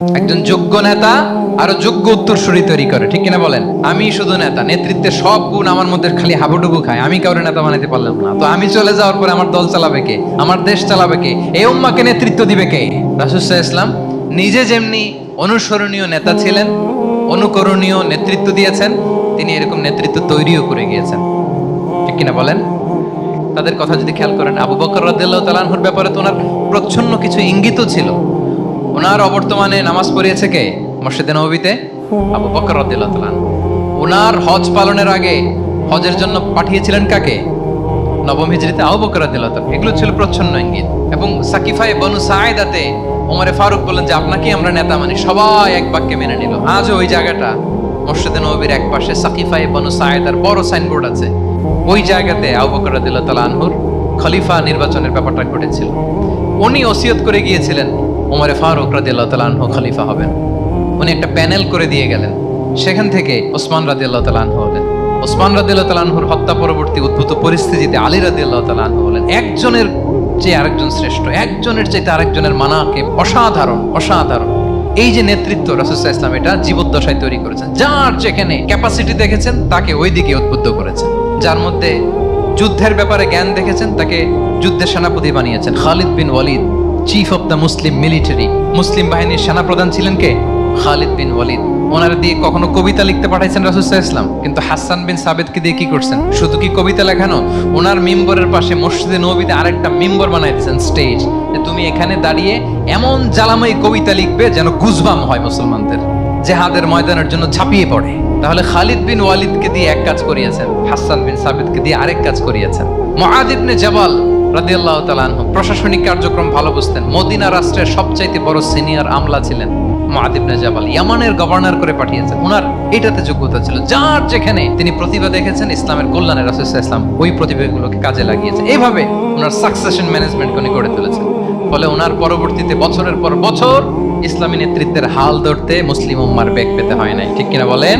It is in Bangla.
একজন যোগ্য নেতা আরও যোগ্য উত্তরসূরি তৈরি করে, ঠিক কিনা বলেন? আমি শুধু নেতা, নেতৃত্বের সব গুণ আমার মধ্যে খালি হাবুডুবু খায়, আমি কাউরে নেতা বানাতে পারলাম না। তো আমি চলে যাওয়ার পরে আমার দল চালাবে কে? আমার দেশ চালাবে কে? এই উম্মাকে নেতৃত্ব দিবে কে? রাসুসাহ ইসলাম নিজে যেমনি অনুসরণীয় নেতা ছিলেন, অনুকরণীয় নেতৃত্ব দিয়েছেন, তিনি এরকম নেতৃত্ব তৈরিও করে গিয়েছেন। ঠিক কিনা বলেন? তাদের কথা যদি খেয়াল করেন, আবু বকর রাদিয়াল্লাহু তাআলার ব্যাপারে তো ওনার প্রচ্ছন্ন কিছু ইঙ্গিত ছিল। ওনার অবর্তমানে নামাজ পড়িয়েছে কে? মসজিদে নববীতে আবু বকর রাদিয়াল্লাহু তাআলা ওনার হজ পালনের আগে হজের জন্য পাঠিয়েছিলেন কাকে? নবম হিজরিতে আবু বকর রাদিয়াল্লাহু তাআলা এগুলো ছিল প্রচ্ছন্ন ইঙ্গিত। এবং সাকিফায়ে বনু সাঈদাতে ওমরে ফারুক বললেন যে, আপনাকে আমরা নেতা মানি। সবাই এক বাক্যে মেনে নিল। আজও ওই জায়গাটা, মসজিদে নববীর এক পাশে সাকিফায়ে বনু সাঈদার বড় সাইনবোর্ড আছে। ওই জায়গাতে আবু বকর রাদিয়াল্লাহু তাআলা আনহুর খলিফা নির্বাচনের ব্যাপারটা ঘটেছিল। উনি ওসিয়ত করে গিয়েছিলেন। ওমরে ফারুক রাদিয়াল্লাহু তাআলা আনহু খলিফা হবেন। উনি একটা প্যানেল করে দিয়ে গেলেন। সেখান থেকে ওসমান রাদিয়াল্লাহু তাআলা আনহু হলেন। ওসমান রাদিয়াল্লাহু তাআলা আনহুর হত্যা পরবর্তী উদ্ভূত পরিস্থিতিতে আলী রাদিয়াল্লাহু তাআলা আনহু হলেন। একজনের চেয়ে আরেকজন শ্রেষ্ঠ, একজনের চাইতে আরেকজনের মানাকে অসাধারণ অসাধারণ। এই যে নেতৃত্ব রাসূলুল্লাহ ইসলাম এটা জীবদ্দশায় তৈরি করেছেন। যার যেখানে ক্যাপাসিটি দেখেছেন, তাকে ওই দিকে উদ্বুদ্ধ করেছেন। যার মধ্যে যুদ্ধের ব্যাপারে জ্ঞান দেখেছেন, তাকে যুদ্ধের সেনাপতি বানিয়েছেন। Khalid bin Walid chief of the Muslim military মুসলিম বাহিনীর সেনাপ্রধান ছিলেন কে? খালিদ বিন ওয়ালিদ ওনার দিয়ে কখনো কবিতা লিখতে পাঠাইছেন রাসুসাহ ইসলাম কিন্তু হাসান বিন সাবেদকে দিয়ে কি করছেন? শুধু কি কবিতা লেখানো? ওনার মিম্বরের পাশে মসজিদে নবীতে আরেকটা মিম্বর বানাই দিয়েছেন স্টেজ তুমি এখানে দাঁড়িয়ে এমন জ্বালাময়ী কবিতা লিখবে যেন গুজবাম হয় মুসলমানদের। জেহাদের ময়দানের জন্য ঝাঁপিয়ে পড়ে। তাহলে খালিদ বিন ওয়ালিদকে দিয়ে এক কাজ করিয়েছেন, হাসান বিন সাবিদকে দিয়ে আরেক কাজ করিয়েছেন। মুআদ ইবনে জাবাল রাদিয়াল্লাহু তাআলা প্রশাসনিক কার্যক্রম ভালো বুঝতেন। মদিনা রাষ্ট্রের সবচাইতে বড় সিনিয়র আমলা ছিলেন মুআদ ইবনে জাবাল। ইয়ামানের গভর্নর করে পাঠিয়েছেন। ওনার এটাতে যোগ্যতা ছিল। যার যেখানে তিনি প্রতিভা দেখেছেন, ইসলামের কল্যাণে রাসূলুল্লাহ ইসলাম ওই প্রতিভাগুলোকে কাজে লাগিয়েছেন। এইভাবে ওনার সাকসেশন ম্যানেজমেন্ট উনি গড়ে তুলেছেন। ফলে ওনার পরবর্তীতে বছরের পর বছর ইসলামী নেতৃত্বের হাল ধরতে মুসলিম উম্মার বেগ পেতে হয় নাই। ঠিক কিনা বলেন?